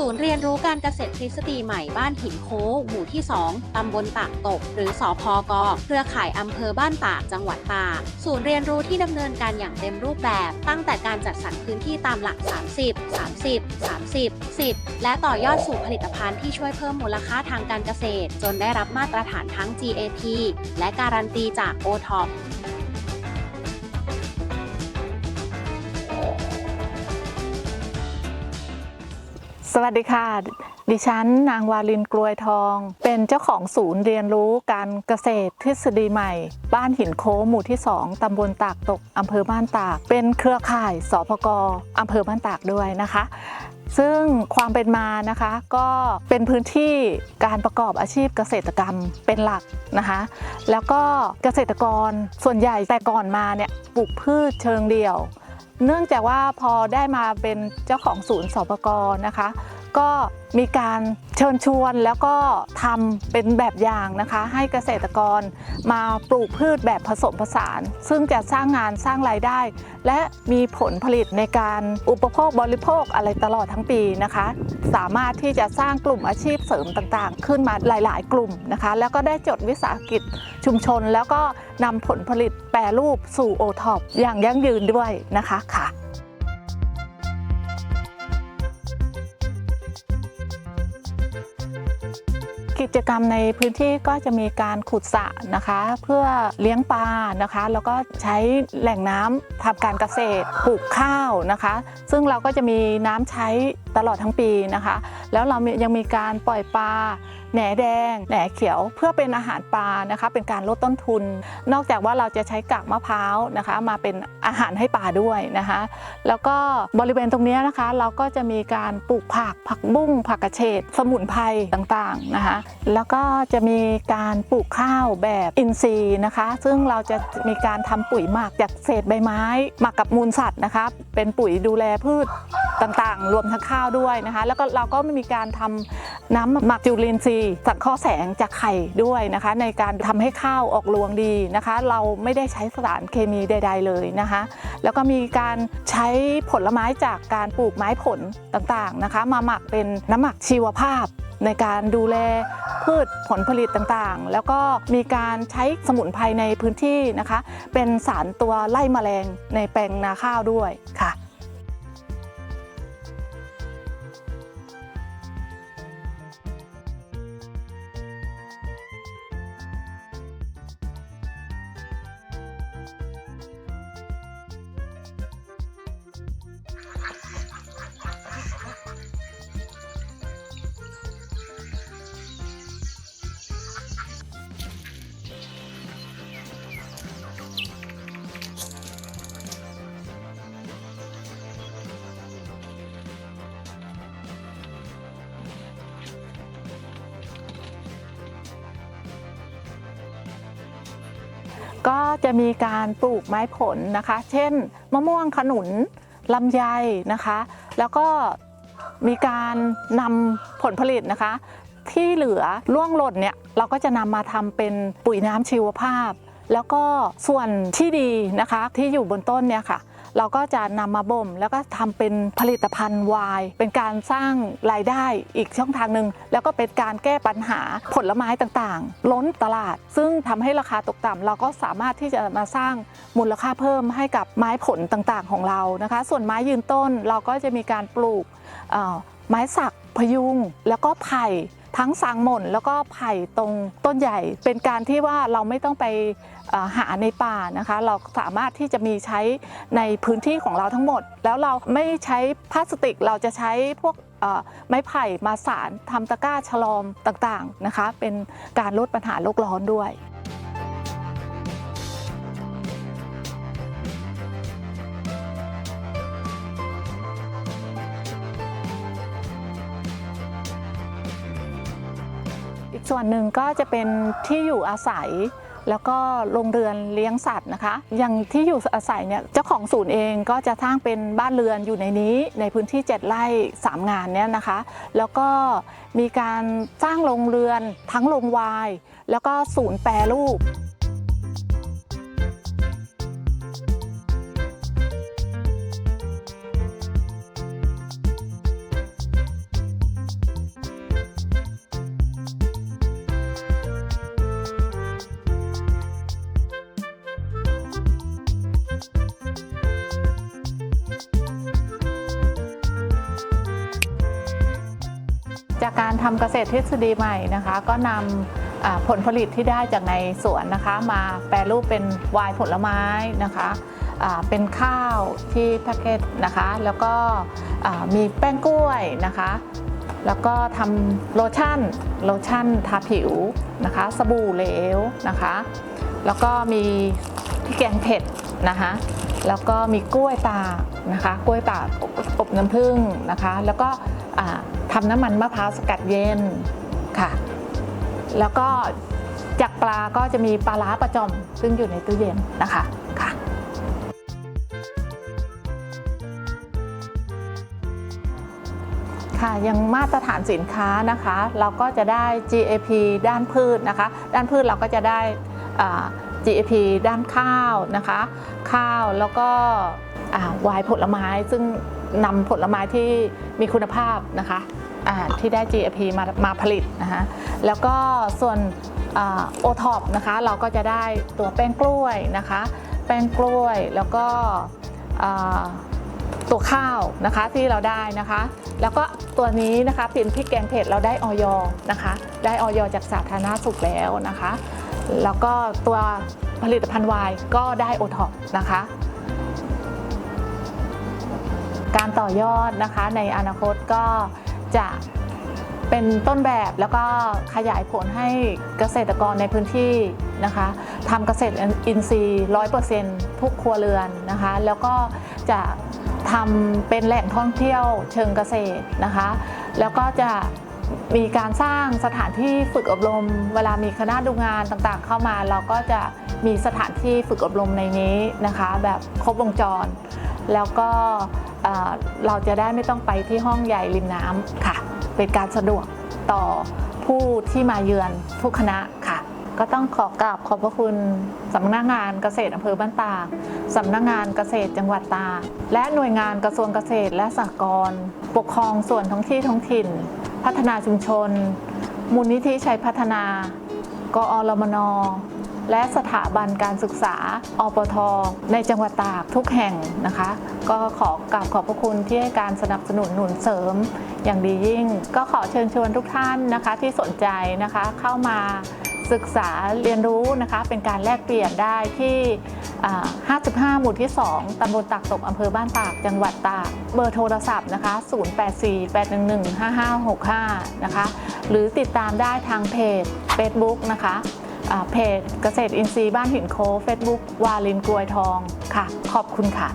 ศูนย์เรียนรู้การเกษตรทฤษฎีใหม่บ้านหินโค้งหมู่ที่ 2 ตำบลตากตก หรือสอพอกเครือข่ายอำเภอบ้านตากจังหวัดตากศูนย์เรียนรู้ที่ดำเนินการอย่างเต็มรูปแบบ ตั้งแต่การจัดสรรพื้นที่ตามหลัก 30 30 30 10 และต่อยอดสู่ผลิตภัณฑ์ที่ช่วยเพิ่มมูลค่าทางการเกษตร จนได้รับมาตรฐานทั้ง GAP และการันตีจาก OTOP สวัสดีค่ะ ดิฉันนางวาลินกลวยทอง เป็นเจ้าของศูนย์เรียนรู้การเกษตรทฤษฎีใหม่ บ้านหินโค้หมู่ที่ 2ตำบลตากตกอำเภอบ้านตาก เป็นเครือข่ายสพกอำเภอบ้านตากด้วยนะคะ ซึ่งความเป็นมานะคะก็เป็นพื้นที่การประกอบอาชีพเกษตรกรรมเป็นหลักนะคะ แล้วก็เกษตรกรส่วนใหญ่แต่ก่อนมาเนี่ยปลูกพืชเชิงเดี่ยว เนื่องจากว่าพอได้มาเป็นเจ้าของศูนย์สอบประกนะคะ ก็มีการเชิญชวนแล้วก็ทำเป็นแบบอย่างนะคะ ให้เกษตรกรมาปลูกพืชแบบผสมผสาน ซึ่งจะสร้างงานสร้างรายได้ และมีผลผลิตในการอุปโภคบริโภคอะไรตลอดทั้งปีนะคะ สามารถที่จะสร้างกลุ่มอาชีพเสริมต่างๆ ขึ้นมาหลาย ๆ กลุ่มนะคะ แล้วก็ได้จดวิสาหกิจชุมชน แล้วก็นำผลผลิตแปรรูปสู่โอท็อปอย่างยั่งยืนด้วยนะคะค่ะ กิจกรรมในพื้นที่ก็จะมีการขุดสระนะคะ เพื่อเลี้ยงปลานะคะ แล้วก็ใช้แหล่งน้ำทำการเกษตรปลูกข้าวนะคะ ซึ่งเราก็จะมีน้ำใช้ ตลอดทั้งปีนะคะ แล้วเรายังมีการปล่อยปลาแหนแดงแหนเขียวเพื่อเป็นอาหารปลานะคะ เป็นการลดต้นทุน นอกจากว่าเราจะใช้กากมะพร้าวนะคะ มาเป็นอาหารให้ปลาด้วยนะคะ แล้วก็บริเวณตรงนี้นะคะ เราก็จะมีการปลูกผักผักบุ้งผักกระเฉดสมุนไพรต่างๆนะคะ แล้วก็จะมีการปลูกข้าวแบบอินทรีย์นะคะ ซึ่งเราจะมีการทำปุ๋ยหมักจากเศษใบไม้ หมักกับมูลสัตว์นะคะ เป็นปุ๋ยดูแลพืช ต่างๆ รวมทั้งข้าวด้วยนะคะ แล้วก็เราก็มีการทำน้ำหมักจุลินทรีย์สังเคราะห์แสงจากไข่ด้วยนะคะ ในการทำให้ข้าวออกรวงดีนะคะ เราไม่ได้ใช้สารเคมีใด ๆ เลยนะคะ แล้วก็มีการใช้ผลไม้จากการปลูกไม้ผลต่างๆนะคะ มาหมักเป็นน้ำหมักชีวภาพในการดูแลพืชผลผลิตต่างๆ แล้วก็มีการใช้สมุนไพรในพื้นที่นะคะ เป็นสารตัวไล่แมลงในแปลงนาข้าวด้วยค่ะ ก็จะมีการปลูกไม้ผลนะคะ เช่น มะม่วงขนุนลำไยนะคะ แล้วก็มีการนำผลผลิตนะคะ ที่เหลือร่วงหล่นเนี่ยเราก็จะนำมาทำเป็นปุ๋ยน้ำชีวภาพ แล้วก็ส่วนที่ดีนะคะที่อยู่บนต้นเนี่ยค่ะ เราก็จะนำมาบ่ม แล้วก็ทำเป็นผลิตภัณฑ์วายเป็นการสร้างรายได้อีกช่องทางหนึ่งแล้วก็เป็นการแก้ปัญหาผลไม้ต่างๆ ล้นตลาด ซึ่งทำให้ราคาตกต่ำเราก็สามารถที่จะมาสร้างมูลค่าเพิ่มให้กับไม้ผลต่างๆของเรานะคะ ส่วนไม้ยืนต้นเราก็จะมีการปลูกไม้สักพยุงแล้วก็ไผ่ ทั้งสางหม่นแล้วก็ไผ่ตรงต้นใหญ่ เป็นการที่ว่าเราไม่ต้องไปหาในป่านะคะ เราสามารถที่จะมีใช้ในพื้นที่ของเราทั้งหมด แล้วเราไม่ใช้พลาสติกเราจะใช้พวกไม้ไผ่มาสารทำตะกร้าฉลอมต่างๆนะคะ เป็นการลดปัญหาโลกร้อนด้วย อีกส่วนหนึ่งก็จะเป็นที่อยู่อาศัย แล้วก็โรงเรือนเลี้ยงสัตว์นะคะ อย่างที่อยู่อาศัยเนี่ยเจ้าของศูนย์เองก็จะสร้างเป็นบ้านเรือนอยู่ในนี้ ในพื้นที่ 7ไร่3 งานเนี่ยนะคะ แล้วก็มีการสร้างโรงเรือนทั้งโรงวาย แล้วก็ศูนย์แปรรูป ทำเกษตรทฤษฎีใหม่นะคะ ก็นำอ่าผลผลิตที่ได้จากในสวนนะคะ มาแปรรูปเป็นไวน์ผลไม้นะคะเป็นข้าวที่แพ็กเกจนะคะ แล้วก็มีแป้งกล้วยนะคะ แล้วก็ทำโลชั่นโลชั่นทาผิวนะคะ สบู่เหลวนะคะ แล้วก็มีพริกแกงเผ็ดนะคะแล้วก็มีกล้วยตากนะคะ กล้วยตากอบน้ำผึ้งนะคะ แล้วก็ ทำน้ำมันมะพร้าวสกัดเย็นค่ะ แล้วก็จากปลาก็จะมีปลาล้าประจอมซึ่งอยู่ในตู้เย็นนะคะค่ะค่ะยังมาตรฐานสินค้านะคะ เราก็จะได้ GAP ด้านพืชนะคะ ด้านพืชเราก็จะได้ GAP ด้านข้าวนะคะ ข้าวแล้วก็วายผลไม้ซึ่ง นำผลไม้ที่มีคุณภาพนะคะที่ได้ GAP มามาผลิตนะคะแล้วก็ส่วนโอท็อปนะคะเราก็จะได้ตัวแป้งกล้วยนะคะแป้งกล้วยแล้วก็ตัวข้าวนะคะที่เราได้นะคะ แล้วก็ตัวนี้นะคะเป็นพริกแกงเผ็ดเราได้ออยนะคะ ได้ออยจากสาธารณสุขแล้วนะคะ แล้วก็ตัวผลิตภัณฑ์วายก็ได้โอท็อปนะคะ การต่อยอดนะคะ ในอนาคตก็จะเป็นต้นแบบแล้วก็ขยายผลให้เกษตรกรในพื้นที่นะคะทำเกษตรอินทรีย์ร้อยเปอร์เซ็นต์ทุกครัวเรือนนะคะ แล้วก็จะทำเป็นแหล่งท่องเที่ยวเชิงเกษตรนะคะ แล้วก็จะมีการสร้างสถานที่ฝึกอบรม เวลามีคณะดูงานต่างๆ เข้ามา เราก็จะมีสถานที่ฝึกอบรมในนี้นะคะ แบบครบวงจร แล้วก็ เราจะได้ไม่ต้องไปที่ห้องใหญ่ริมน้ำค่ะ เป็นการสะดวกต่อผู้ที่มาเยือนทุกคณะค่ะ ก็ต้องขอกราบขอบพระคุณสำนักงานเกษตรอำเภอบ้านตากสำนักงานเกษตรจังหวัดตากและหน่วยงานกระทรวงเกษตรและสหกรณ์ปกครองส่วนท้องที่ท้องถิ่น พัฒนาชุมชน มูลนิธิชัยพัฒนา กอรมน และสถาบันการศึกษาอปท ในจังหวัดตากทุกแห่งนะคะ ก็ขอกราบขอบพระคุณที่ให้การสนับสนุนหนุนเสริม อย่างดียิ่ง ก็ขอเชิญชวนทุกท่านนะคะที่สนใจนะคะเข้ามาศึกษาเรียนรู้นะคะเป็นการแลกเปลี่ยนได้ที่ 55 หมู่ที่ 2 ตำบลตากตกอำเภอบ้านตาก จังหวัดตาก เบอร์โทรศัพท์นะคะ 0848115565 นะคะ หรือติดตามได้ทางเพจ Facebook นะคะ เพจเกษตรอินทรีย์บ้านหินโคเฟซบุ๊กวาลินกลวยทองค่ะ ขอบคุณค่ะ